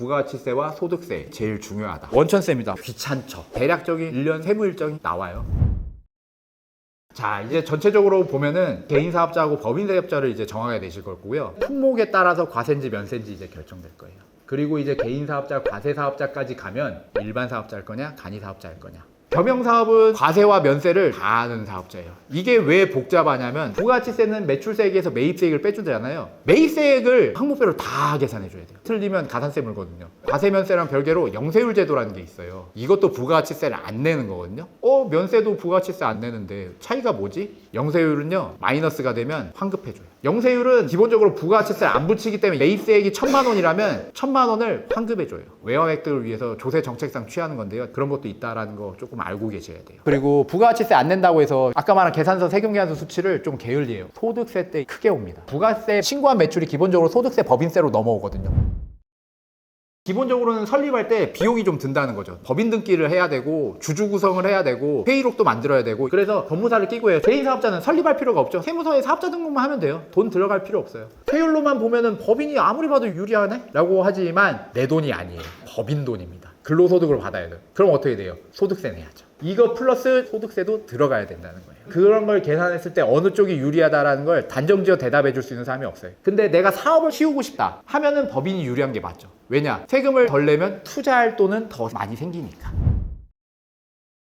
부가가치세와 소득세 제일 중요하다. 원천세입니다. 귀찮죠. 대략적인 1년 세무 일정이 나와요. 자 이제 전체적으로 보면은 개인 사업자하고 법인 사업자를 이제 정하게 되실 거고요. 품목에 따라서 과세인지 면세인지 이제 결정될 거예요. 그리고 이제 개인 사업자, 과세 사업자까지 가면 일반 사업자일 거냐, 간이 사업자일 거냐. 겸용 사업은 과세와 면세를 다 하는 사업자예요. 이게 왜 복잡하냐면 부가치세는 매출세액에서 매입세액을 빼주잖아요. 매입세액을 항목별로 다 계산해줘야 돼요. 틀리면 가산세 물거든요. 과세 면세랑 별개로 영세율 제도라는 게 있어요. 이것도 부가치세를 안 내는 거거든요. 어 면세도 부가치세 안 내는데 차이가 뭐지? 영세율은요 마이너스가 되면 환급해줘요. 영세율은 기본적으로 부가치세를 안 붙이기 때문에 매입세액이 천만 원이라면 천만 원을 환급해줘요. 외화액들을 위해서 조세 정책상 취하는 건데요. 그런 것도 있다라는 거 조금 알고 계셔야 돼요. 그리고 부가치세 안 낸다고 해서 아까 말한 계산서 세금 계산서 수치를 좀 게을리해요. 소득세 때 크게 옵니다. 부가세 신고한 매출이 기본적으로 소득세 법인세로 넘어오거든요. 기본적으로는 설립할 때 비용이 좀 든다는 거죠. 법인 등기를 해야 되고 주주 구성을 해야 되고 회의록도 만들어야 되고 그래서 법무사를 끼고 해요. 개인 사업자는 설립할 필요가 없죠. 세무서에 사업자 등록만 하면 돼요. 돈 들어갈 필요 없어요. 세율로만 보면은 법인이 아무리 봐도 유리하네? 라고 하지만 내 돈이 아니에요. 법인 돈입니다. 근로소득을 받아야 돼요. 그럼 어떻게 돼요? 소득세 내야죠. 이거 플러스 소득세도 들어가야 된다는 거예요. 그런 걸 계산했을 때 어느 쪽이 유리하다라는 걸 단정지어 대답해 줄 수 있는 사람이 없어요. 근데 내가 사업을 키우고 싶다 하면은 법인이 유리한 게 맞죠. 왜냐? 세금을 덜 내면 투자할 돈은 더 많이 생기니까.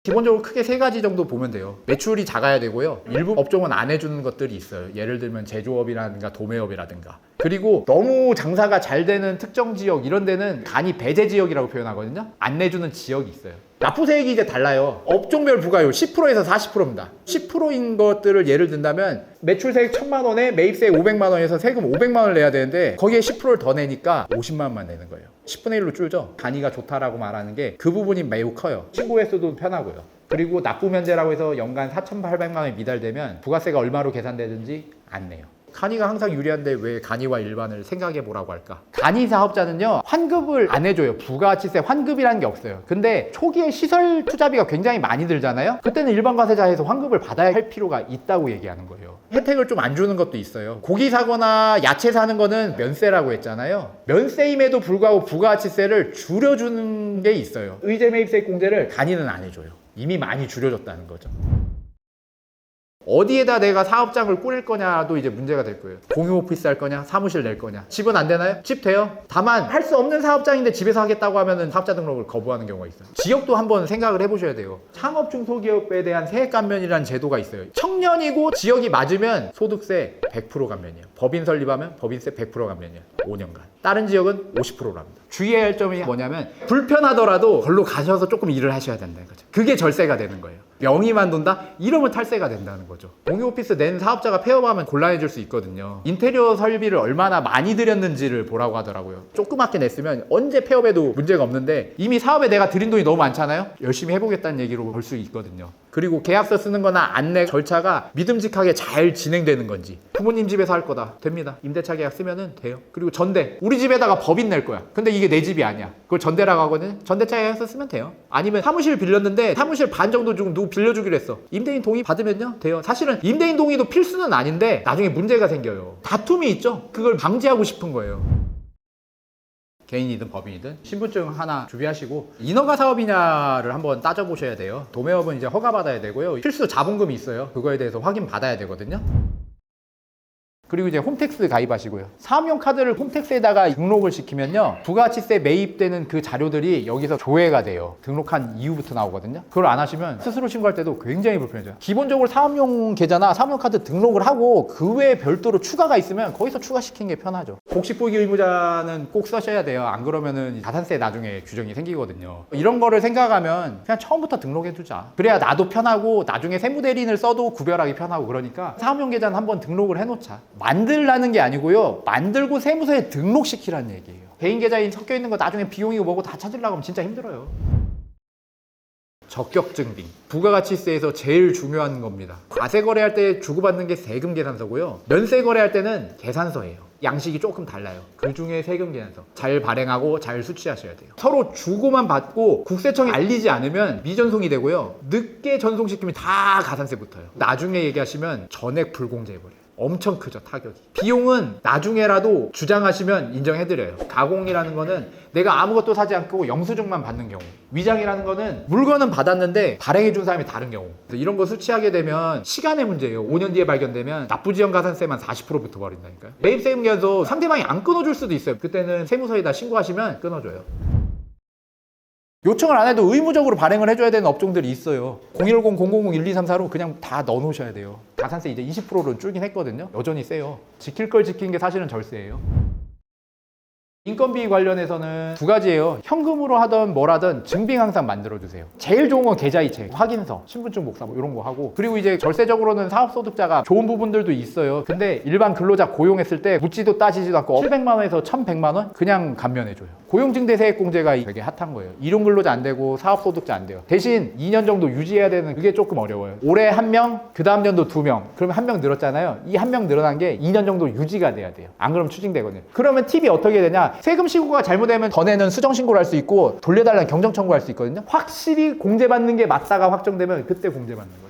기본적으로 크게 세 가지 정도 보면 돼요. 매출이 작아야 되고요. 일부 업종은 안 해주는 것들이 있어요. 예를 들면 제조업이라든가 도매업이라든가. 그리고 너무 장사가 잘 되는 특정 지역 이런 데는 간이 배제 지역이라고 표현하거든요. 안 내주는 지역이 있어요. 납부세액이 이제 달라요. 업종별 부과율 10%에서 40%입니다. 10%인 것들을 예를 든다면 매출세액 1000만 원에 매입세액 500만 원에서 세금 500만 원을 내야 되는데 거기에 10%를 더 내니까 50만 원만 내는 거예요. 10분의 1로 줄죠. 간이가 좋다라고 말하는 게 그 부분이 매우 커요. 신고 횟수도 편하고요. 그리고 납부 면제라고 해서 연간 4,800만 원이 미달되면 부가세가 얼마로 계산되든지 안 내요. 간이가 항상 유리한데 왜 간이와 일반을 생각해 보라고 할까? 간이 사업자는요 환급을 안 해줘요. 부가치세 환급이라는 게 없어요. 근데 초기에 시설 투자비가 굉장히 많이 들잖아요. 그때는 일반 과세자에서 환급을 받아야 할 필요가 있다고 얘기하는 거예요. 혜택을 좀 안 주는 것도 있어요. 고기 사거나 야채 사는 거는 면세라고 했잖아요. 면세임에도 불구하고 부가치세를 줄여주는 게 있어요. 의제 매입세 공제를 간이는 안 해줘요. 이미 많이 줄여줬다는 거죠. 어디에다 내가 사업장을 꾸릴 거냐도 이제 문제가 될 거예요. 공유 오피스 할 거냐, 사무실 낼 거냐. 집은 안 되나요? 집 돼요. 다만 할 수 없는 사업장인데 집에서 하겠다고 하면은 사업자 등록을 거부하는 경우가 있어요. 지역도 한번 생각을 해보셔야 돼요. 창업 중소기업에 대한 세액 감면이라는 제도가 있어요. 청년이고 지역이 맞으면 소득세 100% 감면이에요. 법인 설립하면 법인세 100% 감면이에요. 5년간. 다른 지역은 50%랍니다. 주의해야 할 점이 뭐냐면 불편하더라도 걸로 가셔서 조금 일을 하셔야 된다는 거죠. 그게 절세가 되는 거예요. 명의만 돈다? 이러면 탈세가 된다는 거죠. 공유 오피스 낸 사업자가 폐업하면 곤란해질 수 있거든요. 인테리어 설비를 얼마나 많이 들였는지를 보라고 하더라고요. 조그맣게 냈으면 언제 폐업해도 문제가 없는데 이미 사업에 내가 들인 돈이 너무 많잖아요. 열심히 해보겠다는 얘기로 볼 수 있거든요. 그리고 계약서 쓰는 거나 안내 절차가 믿음직하게 잘 진행되는 건지 부모님 집에서 할 거다. 됩니다. 임대차 계약 쓰면은 돼요. 그리고 전대. 우리 집에다가 법인 낼 거야. 근데 이게 내 집이 아니야. 그걸 전대라고 하거든. 전대차 계약서 쓰면 돼요. 아니면 사무실 빌렸는데 사무실 반 정도 주고 누구 빌려주기로 했어. 임대인 동의 받으면요? 돼요. 사실은 임대인 동의도 필수는 아닌데 나중에 문제가 생겨요. 다툼이 있죠? 그걸 방지하고 싶은 거예요 개인이든 법인이든 신분증 하나 준비하시고 인허가 사업이냐를 한번 따져보셔야 돼요. 도매업은 이제 허가받아야 되고요. 필수 자본금이 있어요. 그거에 대해서 확인 받아야 되거든요. 그리고 이제 홈택스 가입하시고요. 사업용 카드를 홈택스에다가 등록을 시키면요. 부가치세 매입되는 그 자료들이 여기서 조회가 돼요. 등록한 이후부터 나오거든요. 그걸 안 하시면 스스로 신고할 때도 굉장히 불편해져요. 기본적으로 사업용 계좌나 사업용 카드 등록을 하고 그 외에 별도로 추가가 있으면 거기서 추가시키는 게 편하죠. 복식부기 의무자는 꼭 써셔야 돼요. 안 그러면은 자산세 나중에 규정이 생기거든요. 이런 거를 생각하면 그냥 처음부터 등록해두자. 그래야 나도 편하고 나중에 세무대리인을 써도 구별하기 편하고 그러니까 사업용 계좌는 한번 등록을 해놓자. 만들라는 게 아니고요. 만들고 세무서에 등록시키라는 얘기예요. 개인 계좌인 섞여 있는 거 나중에 비용이고 뭐고 다 찾으려고 하면 진짜 힘들어요. 적격 증빙. 부가가치세에서 제일 중요한 겁니다. 과세 거래할 때 주고받는 게 세금 계산서고요. 면세 거래할 때는 계산서예요. 양식이 조금 달라요. 그 중에 세금 계산서. 잘 발행하고 잘 수취하셔야 돼요. 서로 주고만 받고 국세청에 알리지 않으면 미전송이 되고요. 늦게 전송시키면 다 가산세 붙어요. 나중에 얘기하시면 전액 불공제해버려요. 엄청 크죠 타격이. 비용은 나중에라도 주장하시면 인정해드려요. 가공이라는 거는 내가 아무것도 사지 않고 영수증만 받는 경우 위장이라는 거는 물건은 받았는데 발행해준 사람이 다른 경우. 이런 거 수취하게 되면 시간의 문제예요. 5년 뒤에 발견되면 납부지연 가산세만 40% 붙어버린다니까요. 매입세금계에서 상대방이 안 끊어줄 수도 있어요. 그때는 세무서에다 신고하시면 끊어줘요 요청을 안 해도 의무적으로 발행을 해줘야 되는 업종들이 있어요. 010-000-1234로 그냥 다 넣어놓으셔야 돼요. 가산세 이제 20%로 줄긴 했거든요. 여전히 세요. 지킬 걸 지킨 게 사실은 절세예요. 인건비 관련해서는 두 가지예요. 현금으로 하던 뭐라든 증빙 항상 만들어주세요. 제일 좋은 건 계좌이체, 확인서, 신분증 복사 뭐 이런 거 하고 그리고 이제 절세적으로는 사업소득자가 좋은 부분들도 있어요. 근데 일반 근로자 고용했을 때 묻지도 따지지도 않고 700만 원에서 1,100만 원 그냥 감면해줘요. 고용증 대세액 공제가 되게 핫한 거예요. 일용 근로자 안 되고 사업소득자 안 돼요. 대신 2년 정도 유지해야 되는 그게 조금 어려워요. 올해 한 명, 그 다음 년도 두 명. 그러면 한 명 늘었잖아요. 이 한 명 늘어난 게 2년 정도 유지가 돼야 돼요. 안 그러면 추징되거든요. 그러면 팁이 어떻게 되냐? 세금 신고가 잘못되면 더 내는 수정 신고를 할 수 있고 돌려달라는 경정 청구할 수 있거든요. 확실히 공제받는 게 맞다가 확정되면 그때 공제받는 거죠.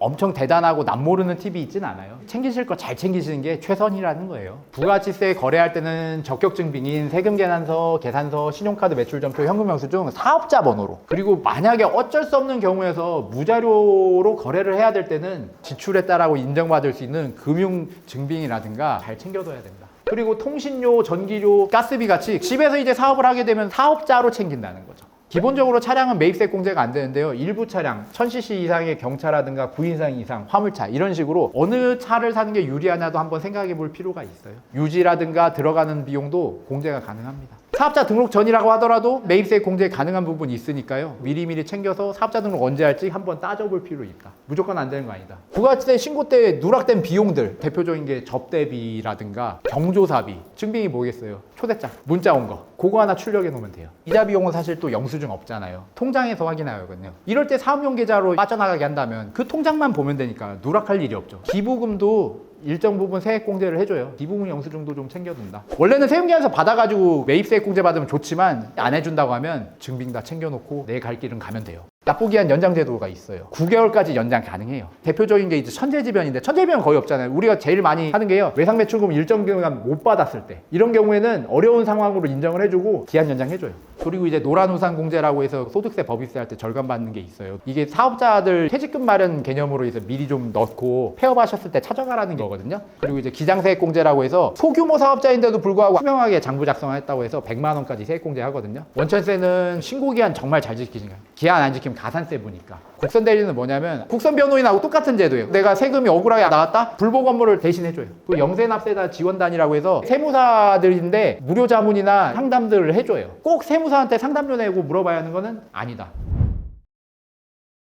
엄청 대단하고 남 모르는 팁이 있진 않아요. 챙기실 거 잘 챙기시는 게 최선이라는 거예요. 부가치세 거래할 때는 적격증빙인 세금 계산서, 계산서, 신용카드 매출점표, 현금 영수증 사업자 번호로 그리고 만약에 어쩔 수 없는 경우에서 무자료로 거래를 해야 될 때는 지출했다라고 인정받을 수 있는 금융 증빙이라든가 잘 챙겨둬야 된다. 그리고 통신료, 전기료, 가스비 같이 집에서 이제 사업을 하게 되면 사업자로 챙긴다는 거죠. 기본적으로 차량은 매입세 공제가 안 되는데요. 일부 차량, 1000cc 이상의 경차라든가 9인상 이상 화물차 이런 식으로 어느 차를 사는 게 유리하냐도 한번 생각해 볼 필요가 있어요. 유지라든가 들어가는 비용도 공제가 가능합니다. 사업자 등록 전이라고 하더라도 매입세 공제 가능한 부분이 있으니까요. 미리미리 챙겨서 사업자 등록 언제 할지 한번 따져볼 필요 있다. 무조건 안 되는 거 아니다. 부가세 신고 때 누락된 비용들 대표적인 게 접대비라든가 경조사비, 증빙이 뭐겠어요? 초대장, 문자 온 거. 그거 하나 출력해 놓으면 돼요. 이자 비용은 사실 또 영수증 없잖아요. 통장에서 확인하거든요. 이럴 때 사업용 계좌로 빠져나가게 한다면 그 통장만 보면 되니까 누락할 일이 없죠. 기부금도 일정 부분 세액 공제를 해줘요. 기부금 영수증도 좀 챙겨둔다. 원래는 세금계에서 받아가지고 매입세액 공제 받으면 좋지만 안 해준다고 하면 증빙 다 챙겨놓고 내 갈 길은 가면 돼요. 납부기한 연장 제도가 있어요. 9개월까지 연장 가능해요. 대표적인 게 이제 천재지변인데 천재지변 거의 없잖아요. 우리가 제일 많이 하는 게요. 외상 매출금 일정 기간 못 받았을 때 이런 경우에는 어려운 상황으로 인정을 해주고 기한 연장해줘요. 그리고 이제 노란우산 공제라고 해서 소득세 법인세 할 때 절감 받는 게 있어요. 이게 사업자들 퇴직금 마련 개념으로 해서 미리 좀 넣고 폐업하셨을 때 찾아가라는 거거든요. 그리고 이제 기장세액 공제라고 해서 소규모 사업자인데도 불구하고 투명하게 장부 작성했다고 해서 100만 원까지 세액 공제 하거든요. 원천세는 신고 기한 정말 잘 지키는 거예요. 기한 안 지키면 가산세 부니까. 국선 대리는 뭐냐면 국선 변호인하고 똑같은 제도예요. 내가 세금이 억울하게 나왔다? 불복 업무를 대신해줘요. 그 영세납세자 지원단이라고 해서 세무사들인데 무료 자문이나 상담들을 해줘요. 꼭 세무사한테 상담료 내고 물어봐야 하는 거는 아니다.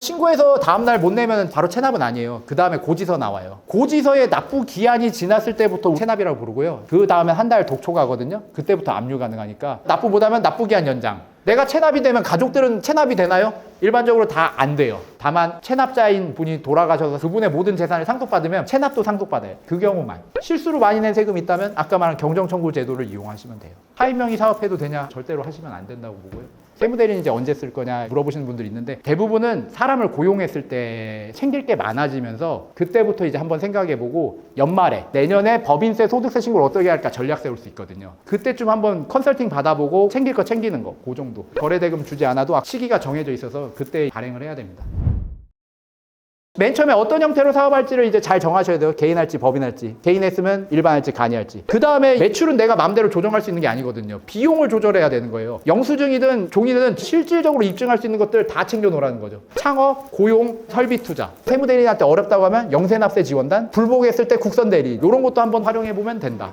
신고해서 다음날 못 내면 바로 체납은 아니에요. 그 다음에 고지서 나와요. 고지서에 납부 기한이 지났을 때부터 체납이라고 부르고요. 그 다음에 한 달 독초 가거든요. 그때부터 압류 가능하니까 납부 못하면 납부 기한 연장. 내가 체납이 되면 가족들은 체납이 되나요? 일반적으로 다 안 돼요. 다만 체납자인 분이 돌아가셔서 그분의 모든 재산을 상속받으면 체납도 상속받아요. 그 경우만. 실수로 많이 낸 세금이 있다면 아까 말한 경정청구 제도를 이용하시면 돼요. 타인명의 사업해도 되냐? 절대로 하시면 안 된다고 보고요. 세무대리는 이제 언제 쓸 거냐 물어보시는 분들이 있는데 대부분은 사람을 고용했을 때 챙길 게 많아지면서 그때부터 이제 한번 생각해보고 연말에 내년에 법인세 소득세 신고를 어떻게 할까 전략 세울 수 있거든요. 그때쯤 한번 컨설팅 받아보고 챙길 거 챙기는 거, 그 정도. 거래대금 주지 않아도 시기가 정해져 있어서 그때 발행을 해야 됩니다. 맨 처음에 어떤 형태로 사업할지를 이제 잘 정하셔야 돼요. 개인 할지 법인 할지. 개인 했으면 일반 할지 간이 할지. 그 다음에 매출은 내가 마음대로 조정할 수 있는 게 아니거든요. 비용을 조절해야 되는 거예요. 영수증이든 종이든 실질적으로 입증할 수 있는 것들 다 챙겨 놓으라는 거죠. 창업, 고용, 설비 투자. 세무 대리인한테 어렵다고 하면 영세납세 지원단, 불복했을 때 국선 대리. 이런 것도 한번 활용해 보면 된다.